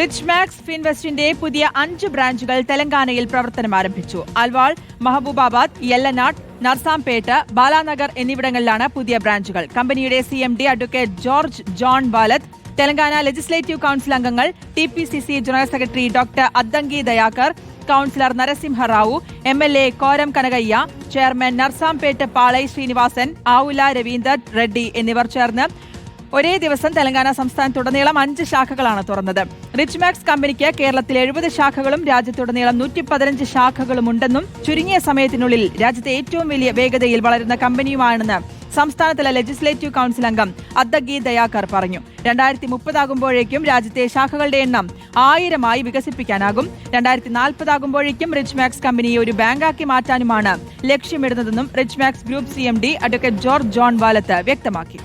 Rich max ഫിൻവെസ്റ്റിന്റെ പുതിയ അഞ്ച് ബ്രാഞ്ചുകൾ തെലങ്കാനയിൽ പ്രവർത്തനം ആരംഭിച്ചു. അൽവാൾ മഹബൂബാബാദ് യെല്ലനാട് നർസാംപേട്ട് ബാലാനഗർ എന്നിവിടങ്ങളിലാണ് പുതിയ ബ്രാഞ്ചുകൾ. കമ്പനിയുടെ C M D advocate George John Balath Telangana legislative council അംഗങ്ങൾ T P C C general secretary doctor Addanki Dayakar councillor Narasimha Rao M L A Koram Kanakaiah chairman Narsampet Palai Srinivasan Avula Ravinder Reddy എന്നിവർ ചേർന്ന് ഒരേ ദിവസം തെലങ്കാന സംസ്ഥാനത്തുടനീളം അഞ്ച് ശാഖകളാണ് തുറന്നത്. റിച്ച്മാക്സ് കമ്പനിക്ക് കേരളത്തിൽ എഴുപത് ശാഖകളും രാജ്യത്തുടനീളം നൂറ്റി പതിനഞ്ച് ശാഖകളും ഉണ്ടെന്നും ചുരുങ്ങിയ സമയത്തിനുള്ളിൽ രാജ്യത്തെ ഏറ്റവും വലിയ വേഗതയിൽ വളരുന്ന കമ്പനിയുമാണെന്ന് സംസ്ഥാനതല ലെജിസ്ലേറ്റീവ് കൌൺസിൽ അംഗം അദ്ദഗി ദയാകർ പറഞ്ഞു. രണ്ടായിരത്തി മുപ്പതാകുമ്പോഴേക്കും രാജ്യത്തെ ശാഖകളുടെ എണ്ണം ആയിരമായി വികസിപ്പിക്കാനാകും. രണ്ടായിരത്തി നാൽപ്പതാകുമ്പോഴേക്കും റിച്ച് മാക്സ് കമ്പനിയെ ഒരു ബാങ്കാക്കി മാറ്റാനുമാണ് ലക്ഷ്യമിടുന്നതെന്നും Rich Max group C M D advocate George John Valath വ്യക്തമാക്കി.